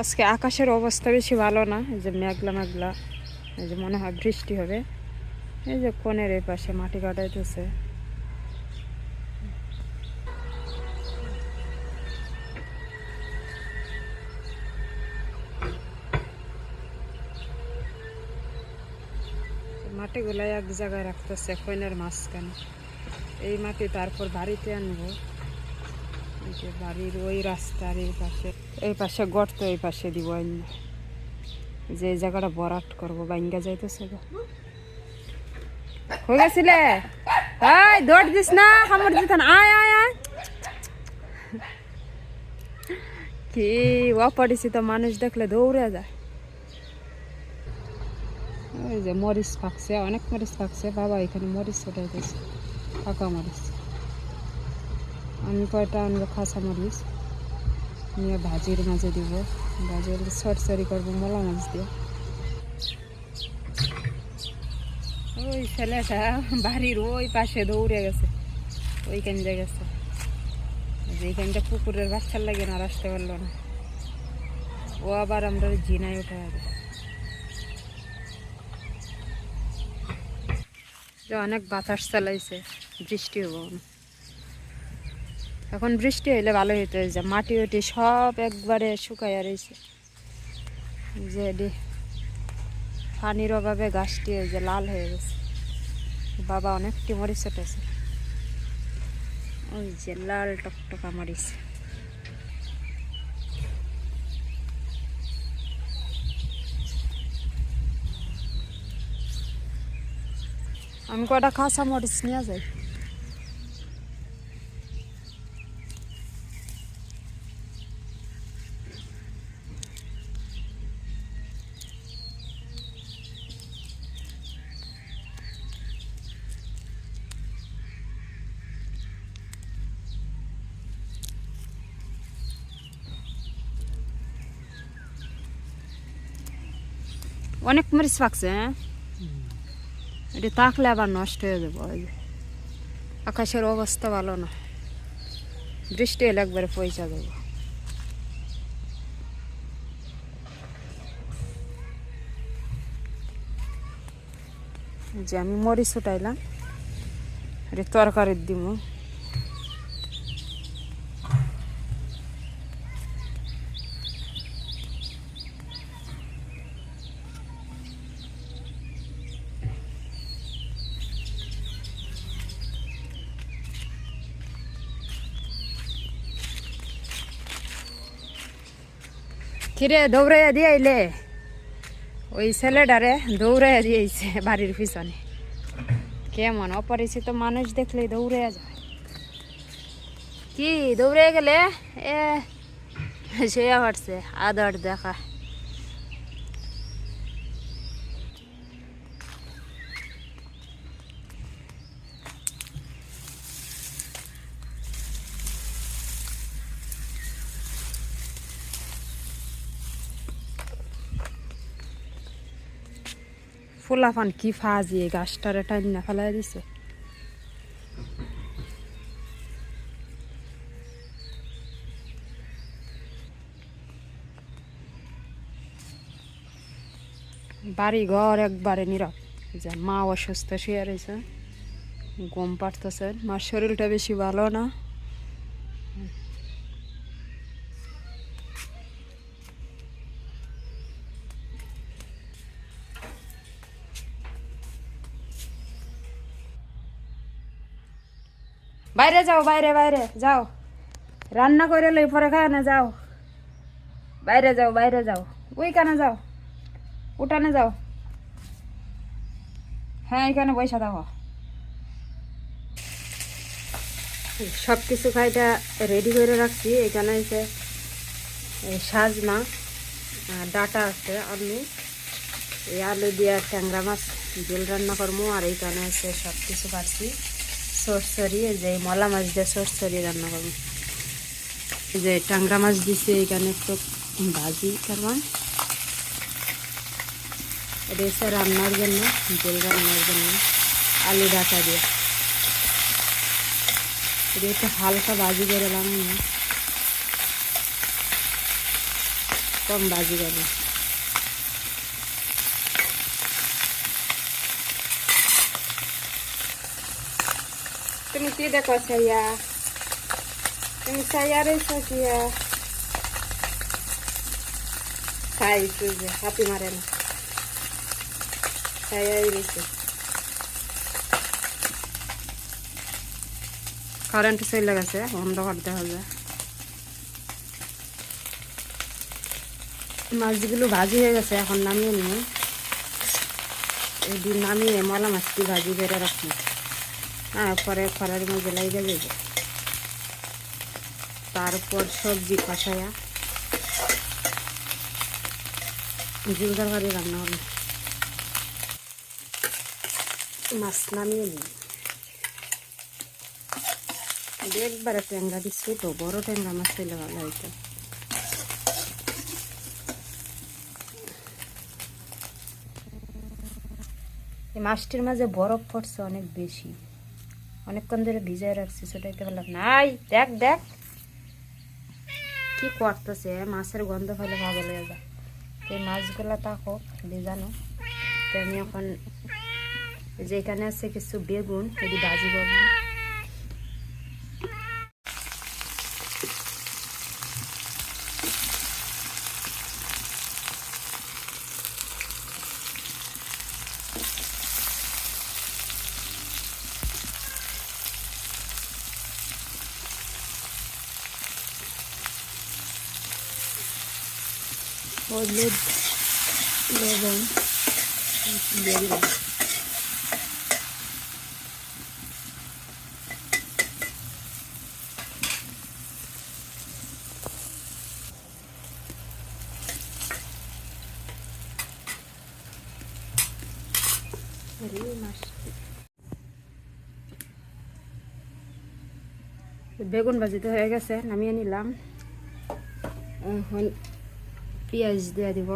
আজকে আকাশের অবস্থা বেশি ভালো না, এই যে মেঘলা মেঘলা, এই যে মনে হয় বৃষ্টি হবে। এই যে কোনের এই পাশে মাটি কাটাইতেছে। মাটিগুলাই এক জায়গায় রাখতেছে কোনের মাঝখানে। এই মাটি তারপর বাড়িতে আনব। যে বাড়ির ওই রাস্তার এই পাশে এই পাশে গর্ত, এই পাশে দিব যে জায়গাটা বরাট করব, বাইঙ্গা যাইতেছে গো। হয়ে গেছিলে? এই, দৌড় দিস না কামড় দিত না। আয় আয় আয়। কি অপরিচিত মানুষ দেখলে দৌড়ে যায়। ওই যে মরিচ পাকছে, অনেক মরিচ পাকছে। বাবা এখানে মরিচ ছোটাইতেছে পাকা মরিচ। আমি কয়টা আনব মরিচ? নিয়ে ভাজির মাঝে দিব। ভাজির সরসরি করব, মলা মাছ দিয়ে। ওই ছেলেটা বাড়ির ওই পাশে দৌড়ে গেছে, ওইখান দিয়ে গেছে। এইখানটা পুকুরের বাচ্চার লাগে না আসতে পারল না। ও আবার আমরা জিনায় উঠে অনেক বাতাস চালাইছে, বৃষ্টি হব না এখন বৃষ্টি হইলে ভালো হইতো যে মাটি উটি সব একবারে শুকাইয়া রয়েছে যে পানির অভাবে গাছটি এই যে লাল হয়ে গেছে। বাবা অনেকটি মরিচ উঠেছে ওই যে লাল টকটকা মরিচ। আমি কটা খাসা মরিচ নিয়ে যাই? অনেক মরিচ পাকছে হ্যাঁ? এটা তাকলে আবার নষ্ট হয়ে যাব। আকাশের অবস্থা ভালো না। বৃষ্টি এলে একবারে পয়সা দেবো যে আমি মরিচ উঠাইলাম, এটা তরকারির দিব কিরে দৌড়াইয়া দিয়ে আইলে, ওই ছেলেটারে দৌড়াইয়া দিয়েছে বাড়ির পিছনে। কেমন অপরিচিত মানুষ দেখলেই দৌড়াইয়া যায়। কি দৌড়ে গেলে? এ, সে হাঁটছে আদার দেখা। ফুলাফান কি ফাজিয়ে গাছটারে টাইম না ফেলাই দিছে। বাড়ি ঘর একবারে নীরব। যে মা অসুস্থ শুয়ে রয়েছে। গম পাড়তেছে। মার শরীরটা বেশি ভালো না। যাও, বাইরে বাইরে, যাও। রান্না করে লই, পরে খায় যাও। বাইরে যাও বাইরে যাও। ওই কানে যাও, উঠানে যাও। হ্যাঁ এখানে বৈশা দাও সব কিছু খাইটা রেডি করে রাখছি। এখানে এসে আর ডাটা আছে আলু এই আলু দিয়ে ট্যাংরা মাছ জল রান্না করব। আর এইখানে আছে সব কিছু কাটছি সরসরি যে মলা মাছ দিয়ে সরসরি রান্না করব। যে ট্যাংরা মাছ দিছি, এখানে একটু ভাজি করবাম এটা রান্নার জন্য জল রান্নার জন্য, আলু ডাটা দিয়ে। এটা একটু হালকা ভাজি করে লাগানো কম ভাজি যাবে তুমি কি দেখো সাইয়া তুমি সাইয়া রয়েছো কি সাই তুই হাতি মারে না সাইয়াই রয়েছে কারেন্ট চলে গেছে বন্ধ করতে হবে মাছগুলো ভাজি হয়ে গেছে এখন নামিয়ে নিয়ে এই দিন নামিয়ে মলা মাছটি ভাজি বেড়ে রাখি হ্যাঁ পরে খরার মাঝে লাগে যাবে তারপর সবজি কষায়া জিল তরকারি রান্না হবে। মাছ নামিয়ে নিই। একবারে ট্যাংরা দিচ্ছি তো বড় ট্যাংরা মাছ পেলে ভালো হইতো। মাছটির মাঝে বরফ পড়ছে অনেক বেশি। অনেকক্ষণ ধরে ভিজাই রাখছি সেটাইতে পারলাম নাই, দেখ দেখ। কি করতেছে মাছের গন্ধ ফেলে ভালো লেগে যায়। তো মাছগুলো থাকুক ভিজানো। তো আমি এখন যেখানে আছে কিছু বেগুন যদি ভাজি করব। হলুদ লবণ দিয়ে দিলাম বেগুন ভাজিতে হয়ে গেছে নামিয়ে নিলাম। পেঁয়াজ দিয়ে দিব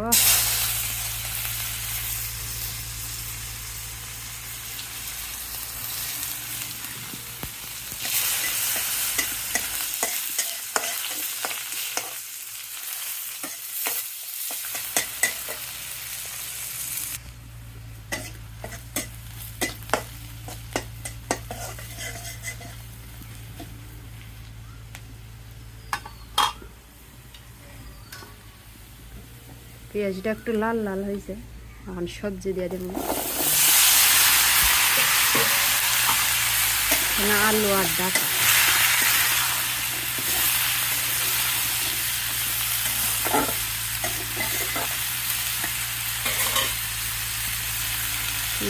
পেঁয়াজটা একটু লাল লাল হয়েছে। এখন সবজি দিয়ে দেবো। আলু আর ডাকা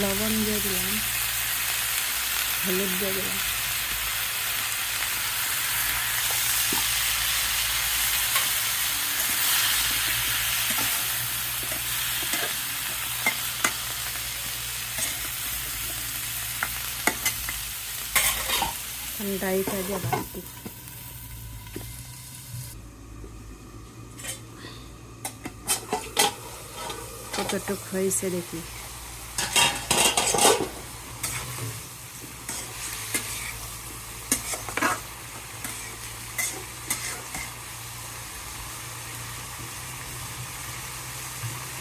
লবণ দিয়ে দিলাম, হলুদ দিয়ে দিলাম। ঠান্ডাই কাজে বাড়তি কতটুক হয়েছে দেখি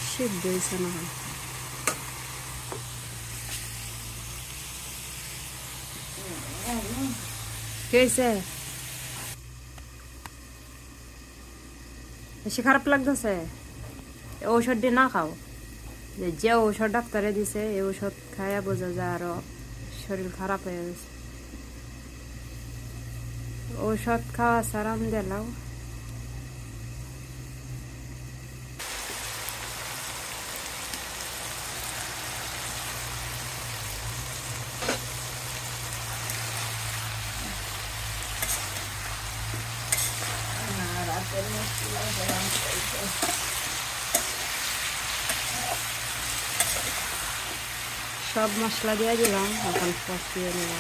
সিদ্ধ হয়েছে না হয় কি হয়েছে বেশি খারাপ লাগতেছে। ঔষধ দিয়ে না খাও। যে যে ঔষধ ডাক্তারে দিছে, এই ঔষধ খাইয়া বোঝা যায় আরও শরীর খারাপ হয়ে গেছে। ঔষধ খাওয়া সারাম দিলাও সব মশলা দিয়ে দিলাম, এখন কষিয়ে নেব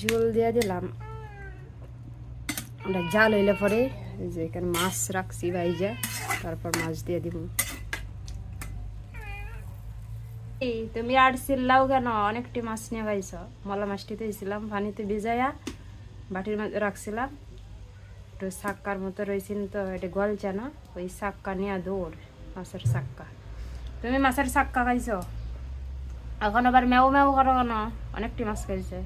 ঝোল দিয়ে দিলাম। ওটা জাল হইলে পরে যে এখানে মাছ রাখছি ভাইজা, তারপর মাছ দিয়ে দিব এই তুমি আর চিল্লাও কেন? অনেকটি মাছ নিয়ে পাইছ মলা মাছটি দিয়েছিলাম পানিতে ভিজাইয়া বাটির মধ্যে রাখছিলাম। একটু সাক্কার মতো রয়েছেন তো, এটা গলছে না। ওই সাক্কা নিয়ে দৌড়, মাছের সাক্কা। তুমি মাছের সাক্কা খাইছ? এখন আবার মেও মেও করো কেন? অনেকটি মাছ খাইছে।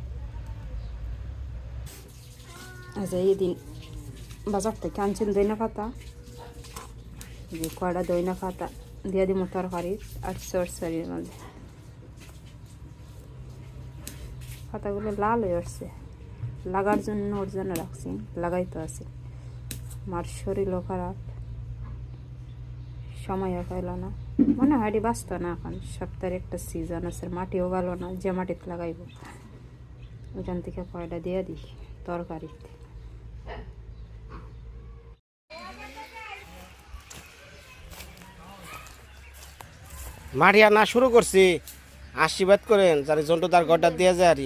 আচ্ছা এই দিন বাজার থেকে আনছেন দইনা পাতা? যে কয়টা দইনা পাতা? দিয়ে দিব তরকারি, আর সরসরির মাঝে পাতাগুলো লাল হয়ে আসছে। লাগার জন্য ওর জন্য রাখছি, লাগাইতে আছে। আমার শরীরও খারাপ। সময়ও পাইল না। মনে হয় এটি বাঁচত না এখন। সপ্তাহের একটা সিজন আছে, মাটিও ভালো না, যে মাটিতে লাগাইব। ওইখান থেকে কয়টা দিয়ে দিই তরকারিতে মাটি আনা শুরু করছি। আশীর্বাদ করেন যারা জন্টু তার গড্ডা দিয়ে যায় আর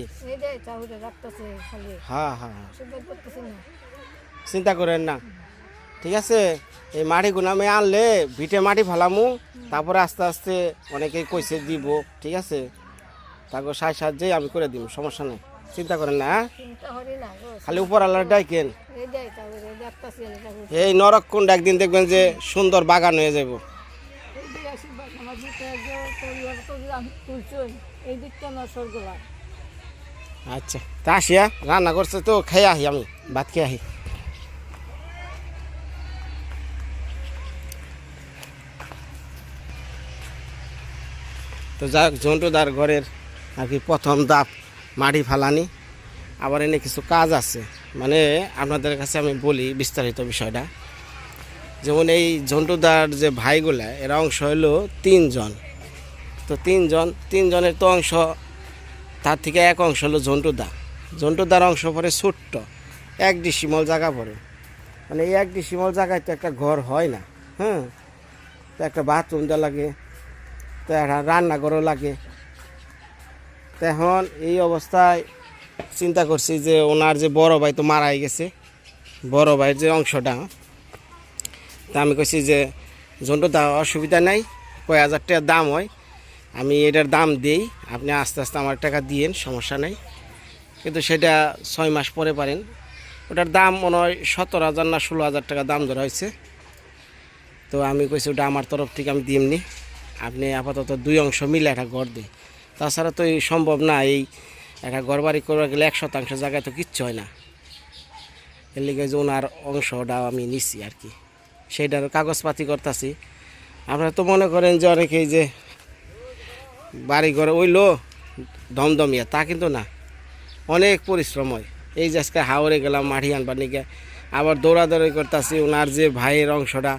হ্যাঁ হ্যাঁ। চিন্তা করেন না। ঠিক আছে? এই মাটি গুনা আমি আনলে ভিটে মাটি ফালামু তারপরে আস্তে আস্তে অনেকেই কইছে দিব ঠিক আছে? তারপর সাই সাহায্যেই আমি করে দিব সমস্যা নেই। চিন্তা করেন না হ্যাঁ? খালি উপর আল্লাহ ডাইকেন এই এই নরককুণ্ড একদিন দেখবেন যে সুন্দর বাগান হয়ে যাব আচ্ছা তা আসিয়া রান্না করছে তো, খেয়ে আহি আমি, ভাত খেয়ে আহি। তো যাক জন্টুদার ঘরের আর কি প্রথম দাপ মাটি ফালানি। আবার এনে কিছু কাজ আছে। মানে আপনাদের কাছে আমি বলি বিস্তারিত বিষয়টা। যেমন এই ঝন্টুদার যে ভাইগুলা, এরা অংশ হলো তিনজন। তো তিনজন, তিনজনের তো অংশ, তার থেকে এক অংশ হলো ঝন্টুদা ঝন্টুদার অংশ পরে ছোট্ট, এক ডিসিমল জায়গা পড়ে মানে এই এক ডিসিমল জায়গায় তো একটা ঘর হয় না হ্যাঁ? তো একটা বাথরুম দেওয়া লাগে, তো একটা রান্নাঘরও লাগে। তো এখন এই অবস্থায় চিন্তা করছি যে ওনার যে বড় ভাই তো মারাই গেছে, বড় ভাইয়ের যে অংশটা। তা আমি কইছি যে জন্টুদা অসুবিধা নাই, কয় হাজার টাকার দাম হয় আমি এটার দাম দিই, আপনি আস্তে আস্তে আমার টাকা দিয়েন, সমস্যা নেই। কিন্তু সেটা ছয় মাস পরে পারেন। ওটার দাম মনে হয় সতেরো হাজার না ষোলো হাজার টাকা দাম ধরা হয়েছে। তো আমি কইছি ওটা আমার তরফ থেকে আমি দিমনি আপনি আপাতত দুই অংশ মিলে একটা ঘর দিই তাছাড়া তো এই সম্ভব না, এই একটা ঘর বাড়ি করে গেলে এক শতাংশ জায়গায় তো কিচ্ছু হয় না। এর লিগে যে ওনার অংশটা আমি নিচ্ছি আর কি। সেইটার কাগজপাতি করতেছি। আপনারা তো মনে করেন যে অনেকেই যে বাড়ি ঘরে ওই লো দমদমিয়া, তা কিন্তু না। অনেক পরিশ্রম হয়। এই যে আজকে হাওড়ে গেলাম মাটি আনবার নিকে, আবার দৌড়াদৌড়ি করতেছি ওনার যে ভাইয়ের অংশটা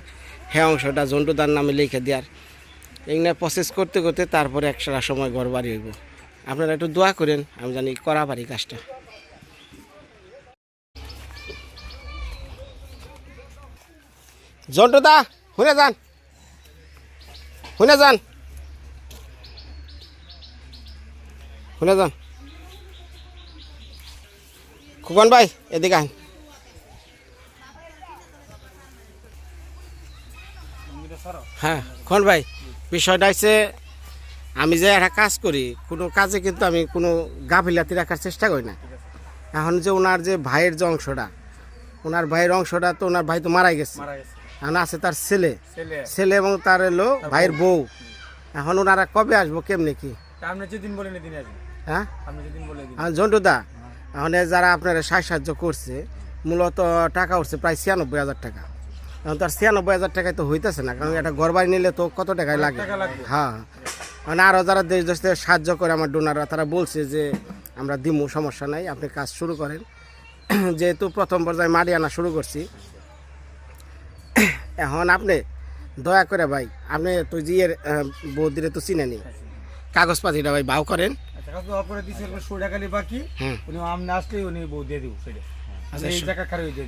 হ্যাঁ অংশটা জন্টুদার নামে লিখে দেওয়ার এগুলো প্রসেস করতে করতে তারপরে একসারা সময় ঘর বাড়ি হইব। আপনারা একটু দোয়া করেন, আমি জানি করা পারি কাজটা জন্টুদা শুনে যান। শুনে যান। শুনে যান খুকন ভাই এদিকে আন হ্যাঁ খন ভাই বিষয়টা হচ্ছে আমি যে একটা কাজ করি কোনো কাজে কিন্তু আমি কোনো গাফিলাতি রাখার চেষ্টা করি না। এখন যে ওনার যে ভাইয়ের যে অংশটা ওনার ভাইয়ের অংশটা তো ওনার ভাই তো মারাই গেছে। এখন আছে তার ছেলে। ছেলে। এবং তার এলো ভাইয়ের বউ। এখন ওনারা কবে আসব কেমনে কি? আপনি যেদিন বলেন এদিন আসবেন হ্যাঁ? আর জন্টুদা এ যারা আপনারা সাহায্য সাহায্য করছে মূলত টাকা উঠছে প্রায় ছিয়ানব্বই হাজার টাকা। এখন তার ছিয়ানব্বই হাজার টাকায় তো হইতেছে না কারণ একটা ঘর নিলে তো কত টাকায় লাগে। হ্যাঁ। মানে আরও যারা দেশ দেশ থেকে সাহায্য করে আমার ডোনাররা তারা বলছে যে আমরা দিমু সমস্যা নাই আপনি কাজ শুরু করেন। যেহেতু প্রথম পর্যায়ে মাটি আনা শুরু করছি। এখন আপনি দয়া করে ভাই আপনি তো জিয়ের বৌদিরে তো চিনেনি কাগজপাতিটা ভাই বাউ করেন। আচ্ছা কাকু করে দিছে শো টাকা নিয়ে বাকি। উনি আমনে আসলে উনি বউ দিয়ে দিব সেটা আচ্ছা,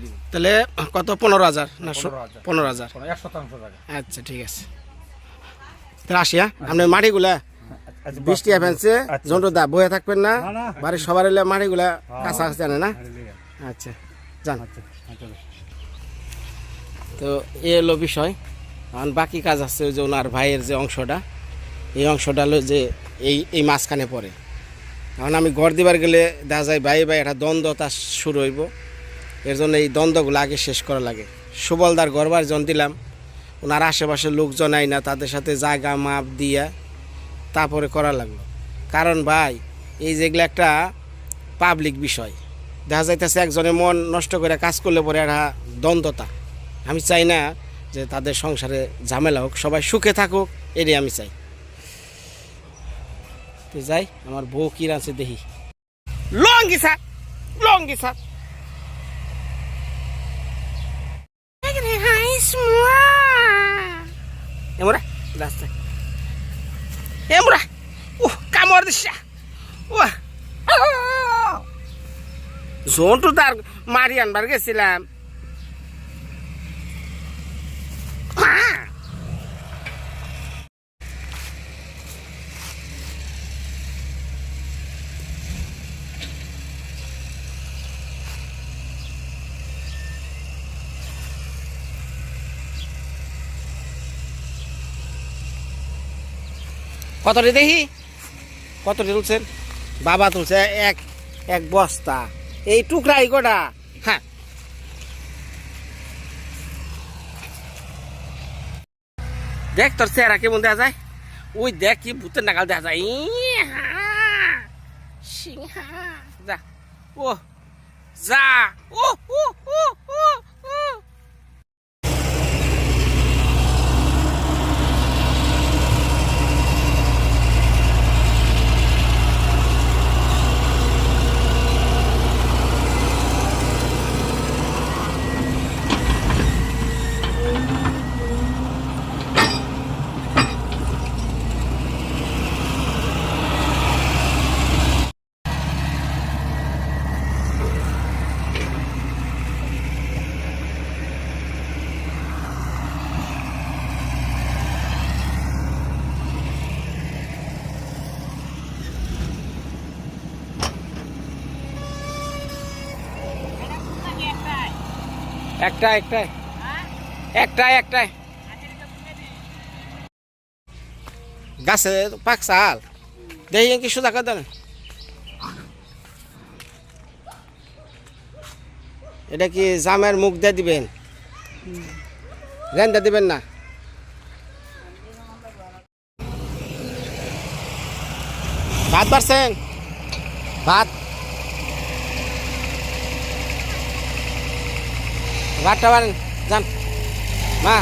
দিব। তাহলে কত? পনেরো হাজার না পনেরো হাজার। এক শতাংশ আচ্ছা ঠিক আছে। তাহলে আসি হ্যাঁ? আপনার মাটিগুলা আচ্ছা বৃষ্টি ফেলছে। জন্টু দা বয়ে থাকবেন না। বাড়ির সবার এলে মাটিগুলা কাঁচা জানে না? আচ্ছা আচ্ছা তো এ হলো বিষয়। এখন বাকি কাজ আছে ওই যে ওনার ভাইয়ের যে অংশটা এই অংশটা হলো যে এই এই মাঝখানে পড়ে। এখন আমি ঘর দিবার গেলে দেখা যায় ভাই ভাই, একটা দ্বন্দ্ব দ্বন্দ্বতা শুরু হইব। এর জন্য এই দ্বন্দ্বগুলো আগে শেষ করা লাগে। সুবলদার ঘরবার জন দিলাম। ওনার আশেপাশে লোকজন আই না, তাদের সাথে জায়গা মাপ দিয়া তারপরে করা লাগল। কারণ ভাই, এই যেগুলো একটা পাবলিক বিষয়। দেখা যাইতেছে একজনের মন নষ্ট করে কাজ করলে পরে একটা দ্বন্দ্বতা আমি চাই না যে তাদের সংসারে ঝামেলা হোক, সবাই সুখে থাকুক, এটাই আমি চাই। তো যাই, আমার বউ কি আছে দেখি। লঙ্গি, স্যার। লঙ্গি, স্যার। এমরা রাস্তা তার মারি আনবার গেছিলাম আহ! কতটি দেখি? কতটি তুলছেন? বাবা তুলছে এক এক বস্তা। এই টুকরাই কটা? হ্যাঁ। দেখ তোর চেহারা কেমন দেখা যায়। ওই দেখ কি ভূতের নাগাল দেখা যায়। যা। ও যা। ও ও ও ও একটা একটাই একটাই একটাই গাছে পাকসাল দেখি কি সুদা দেন এটা কি জামের মুখ দিয়ে দিবেন? রেন্দা দিবেন না? ভাত পারছেন ভাত ভাতটা পারেন যান মা,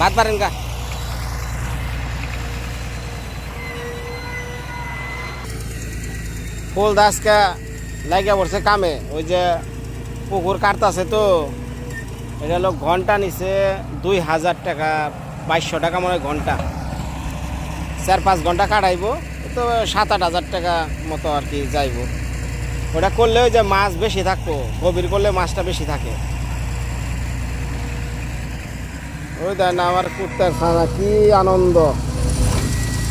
ভাত পারেন গা। ফুল দাসকে লাগিয়া পড়ছে কামে। ওই যে পুকুর কাটতাছে তো। এটা হলো ঘণ্টা নিছে দুই হাজার টাকা, বাইশশো টাকা মনে হয় ঘণ্টা। চার পাঁচ ঘণ্টা কাটাইব, তো সাত আট হাজার টাকা মতো আর কি যাইব। ওটা করলে ওই যে মাছ বেশি থাকব গভীর করলে মাছটা বেশি থাকে। ওই দেন আমার কুত্তার ছানা কি আনন্দ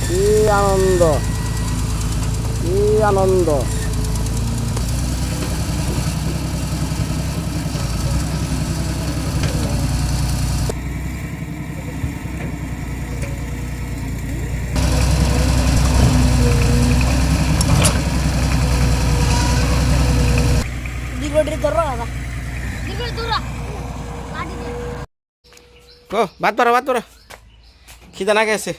কি আনন্দ কি আনন্দ। ও ভাত পারো ভাত পারো খিদা না গেছে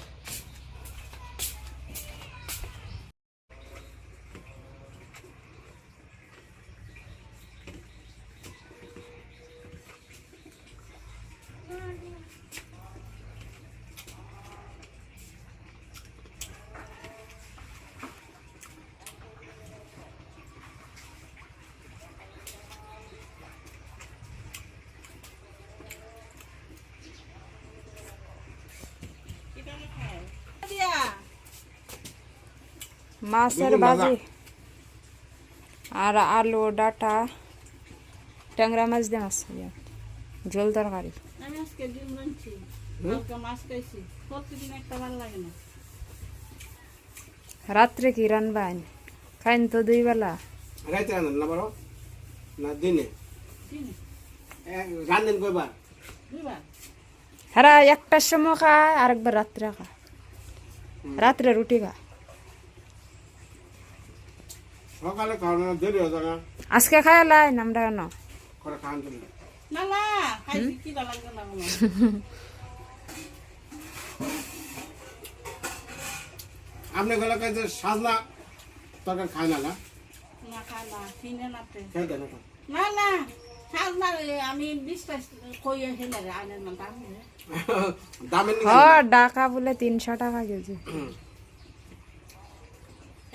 মাছের বেগুন ভাজা। ভাজি আর আলু ডাটা ট্যাংরা মাছ দিয়ে মাছ ইয়া, ঝোল তরকারি আমি আজকে ডিম রাঁধছি কালকে মাছ খাইছি প্রতিদিন একটা ভালো লাগে না। রাত্রে কি রানবাইন খাইন তো দুই বেলা রাইতে রান্না না পারো না দিনে চিনি রান্ধেন কইবার দুইবার হ্যাঁ একটার সময় খায় আরেকবার রাত্রে খায় রাত্রে রুটি খায় সকালে খাওয়ানো দেরি হতো না আজকে খায় লাই আমরা কেন করে খাওয়ান তুমি না না খাইছি কি লাগবে না আপনি গেলে কাছে সাজনা তরকারি খায় না না? কিনে ডাকা বলে তিনশো টাকা কেজি।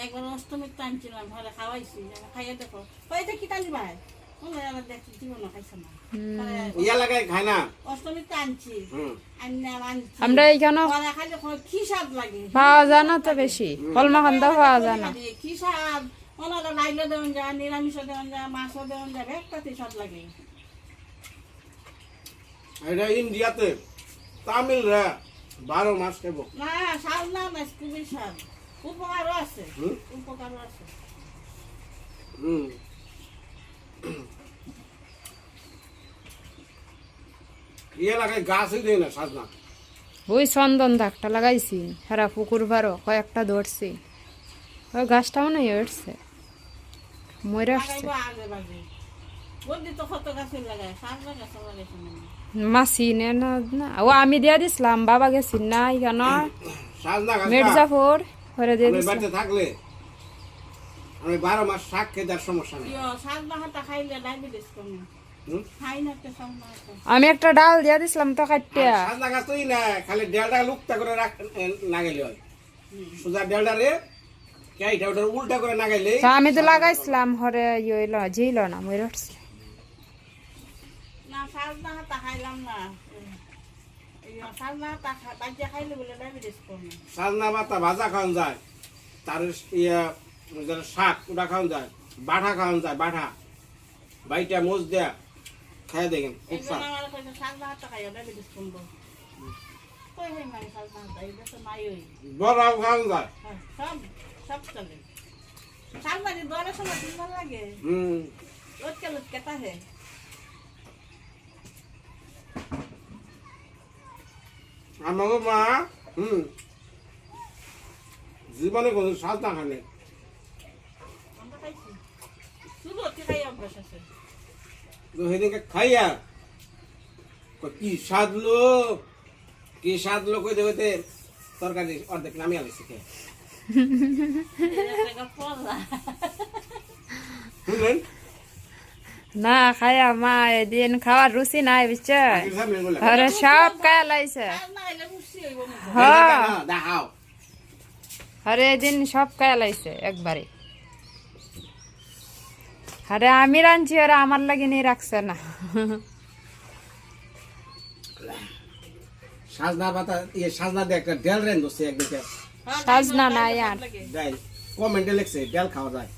একবার অষ্টমীর টানছিলাম ঘরে খাওয়াইছি খাইয়ে দেখো। কইতে কি টানি ভাই? না ইয়া আমরা এইখানে লাগে? পাওয়া যায় না তো বেশি। কলমা খান্দা পাওয়া যায় না। কি স্বাদ? ওনারা লাইলে দেওয়ান যায় নিরামিষও দেওয়ান যায় মাছও দেওয়ান যায় একটাতে স্বাদ লাগে। এটা ইন্ডিয়াতে তামিল রে বারো মাস খাব না স্বাদ না খুবই স্বাদ উপকারও আছে হুম? উপকারও আছে হুম ইয়ে লাগাই গাছই দেয় না সাজনা ওই চন্দন দাগটা লাগাইছি। হ্যাঁ পুকুর বারো কয়েকটা ধরছি। ওই গাছটাও নেই উঠছে। মরে আসছে। না মাসি নে না না। ও আমি দিয়া দিছিলাম বাবা গেছি না এখানে সাজনা মির্জাপুর। দিয়ে আমি বাড়িতে থাকলে আমি বারো মাস শাক খেতে আর সমস্যা নেই। শাক বাহাটা খাইলে ডায়াবেটিস কমে হুম? খাই না তো শাক বাহাটা আমি একটা ডাল দিয়া দিছিলাম তো কাটিয়া আর গাছ তোই না খালি ডেলটা লুকটা করে রাখ না গেলে হয়। সোজা ডেলটা রে কেইটা ওটা উল্টা করে না গেলে আমি তো লাগাইছিলাম হরে ইয়েল ঝিল না উঠছে। না খাইলাম না। সাজনা পাতা ভাজা খাওয়ান যায় তার ইয়া শাক ওটা খাওয়ান যায় বাঠা খাওয়ান যায় বাঠা। বাইটা মোজ দেয়া খাই দেখেন খুব স্বাদ। হয় তো বড়াও খাওয়ান যায়। হ্যাঁ, সব সব চলে। বাজি দোয়ারের সময় সুন্দর লাগে। হুম। লটকে লটকে তাহে আমাকে মা হুম। জীবনে কোনো স্বাদ না খানে সেদিনকে খাইয়া কি স্বাদ লোক? কি স্বাদ লোক হইতে হইতে তরকারি অর্ধেক নামিয়ে আলিছি খেয়ে শুনলেন? না খায়া মা এদিন খাওয়ার রুচি নাই বুঝছে? হরে সব খায়া লাইছে না না আরে এদিন সব খায়া লাইছে একবারে। আরে আমি রাঁধছি ওরা আমার লাগে নিয়ে রাখছে না। সাজনা পাতা ইয়ে সাজনা দিয়ে একটা ডেল রেন দোষে একদিকে সাজনা আর। ডাইল কমেন্টে লিখছে ডেল খাওয়া যায়।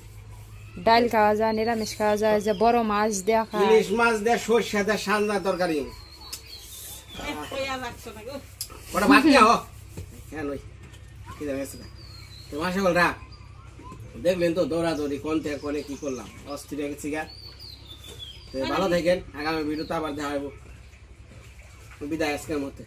ডাল খাওয়া যায় নিরামিষ খাওয়া যায় যে বড় মাছ দেওয়া খায়। ইলিশ মাছ দিয়ে সর্ষে দিয়ে সাজনা তরকারি। ওটা ভাত কেন ওই কি জানিস না? দেখলেন তো দৌড়াদৌড়ি কোন থেকে কোনে কি করলাম। অস্থির হয়ে গেছি গা। ভালো থাকেন আগামী ভিডিওতে আবার দেখা হইব। বিদায় আজকের মধ্যে।